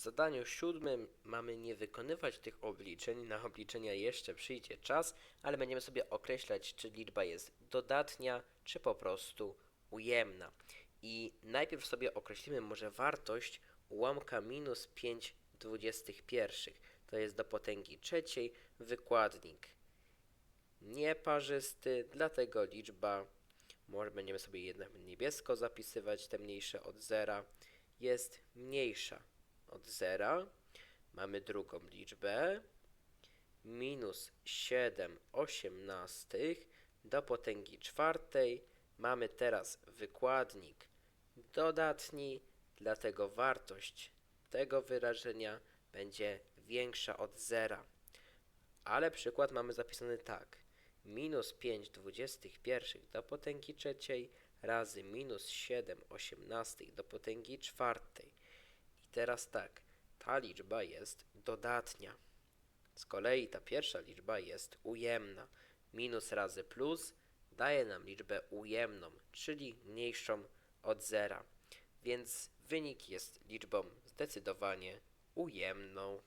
zadaniu siódmym mamy nie wykonywać tych obliczeń. Na obliczenia jeszcze przyjdzie czas, ale będziemy sobie określać, czy liczba jest dodatnia, czy po prostu ujemna. I najpierw sobie określimy może wartość ułamka minus 5 dwudziestych pierwszych. To jest do potęgi trzeciej wykładnik nieparzysty, dlatego liczba, może będziemy sobie jednak niebiesko zapisywać, te mniejsze od zera, jest mniejsza od zera. Mamy drugą liczbę, minus 7 osiemnastych do potęgi czwartej. Mamy teraz wykładnik dodatni, dlatego wartość tego wyrażenia będzie większa od zera. Ale przykład mamy zapisany tak. Minus 5 dwudziestych pierwszych do potęgi trzeciej razy minus 7 osiemnastych do potęgi czwartej teraz tak, ta liczba jest dodatnia. Z kolei ta pierwsza liczba jest ujemna. Minus razy plus daje nam liczbę ujemną, czyli mniejszą od zera. Więc wynik jest liczbą zdecydowanie ujemną.